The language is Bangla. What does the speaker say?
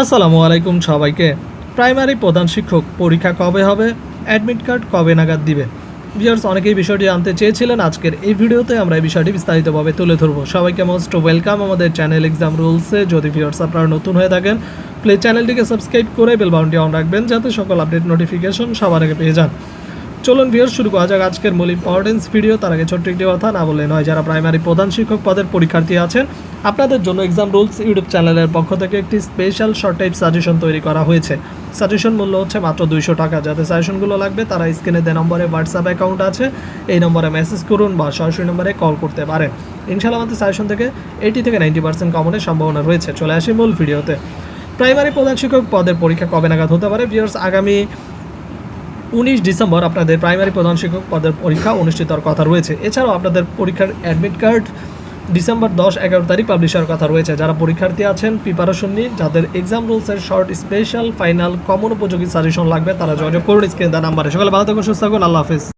আসসালামু আলাইকুম সবাইকে। প্রাইমারি প্রধান শিক্ষক পরীক্ষা কবে হবে? অ্যাডমিট কার্ড কবে নাগাদ দিবে? ভিউয়ার্স, অনেকেই বিষয়টি জানতে চেয়েছিলেন। আজকের এই ভিডিওতে আমরা এই বিষয়টি বিস্তারিতভাবে তুলে ধরব। সবাইকে মোস্ট ওয়েলকাম আমাদের চ্যানেল এক্সাম রুলসে যদি ভিউয়ার্স আপনারা নতুন হয়ে থাকেন প্লিজ চ্যানেলটিকে সাবস্ক্রাইব করে বেল বাউন্টি অন রাখবেন, যাতে সকল আপডেট নোটিফিকেশন সবার আগে পেয়ে যান। চলুন ভিউয়ার্স, শুরু করা যাক আজকের মূল ইম্পর্টেন্স ভিডিও তার আগে ছোট্ট একটি কথা, না বলে নয়, যারা প্রাইমারি প্রধান শিক্ষক পদের পরীক্ষার্থী আছেন, আপনাদের জন্য এক্সাম রুলস ইউটিউব চ্যানেলের পক্ষ থেকে একটি স্পেশাল শর্ট টাইপ সাজেশন তৈরি করা হয়েছে। সাজেশন মূল্য হচ্ছে মাত্র দুইশো টাকা। যাতে সাজেশনগুলো লাগবে, তারা স্ক্রিনে দে নম্বরে হোয়াটসঅ্যাপ অ্যাকাউন্ট আছে। এই নম্বরে মেসেজ করুন বা সরাসরি নম্বরে কল করতে পারেন। ইনশাআল্লাহ আমাদের সাজেশন থেকে এইটি থেকে নাইনটি পার্সেন্ট কমনের সম্ভাবনা রয়েছে। চলে আসি মূল ভিডিওতে প্রাইমারি প্রধান শিক্ষক পদের পরীক্ষা কবে নাগাদ হতে পারে? ভিউয়ার্স আগামী উনিশ ডিসেম্বর আপনাদের প্রাইমারি প্রধান শিক্ষক পদের পরীক্ষা অনুষ্ঠিত হওয়ার কথা রয়েছে। এছাড়াও আপনাদের পরীক্ষার অ্যাডমিট কার্ড ডিসেম্বর দশ, এগারো তারিখ পাবলিশ হওয়ার কথা রয়েছে। যারা পরীক্ষার্থী আছেন প্রিপারেশন নিয়ে, যাদের এক্সাম রুলসের শর্ট স্পেশাল ফাইনাল কমন উপযোগী সাজেশন লাগবে, তারা যোগাযোগ করুন স্ক্রিন নাম্বারে সকালে ভালো থাকুন, সুস্থ থাকুন, আল্লাহ হাফিজ।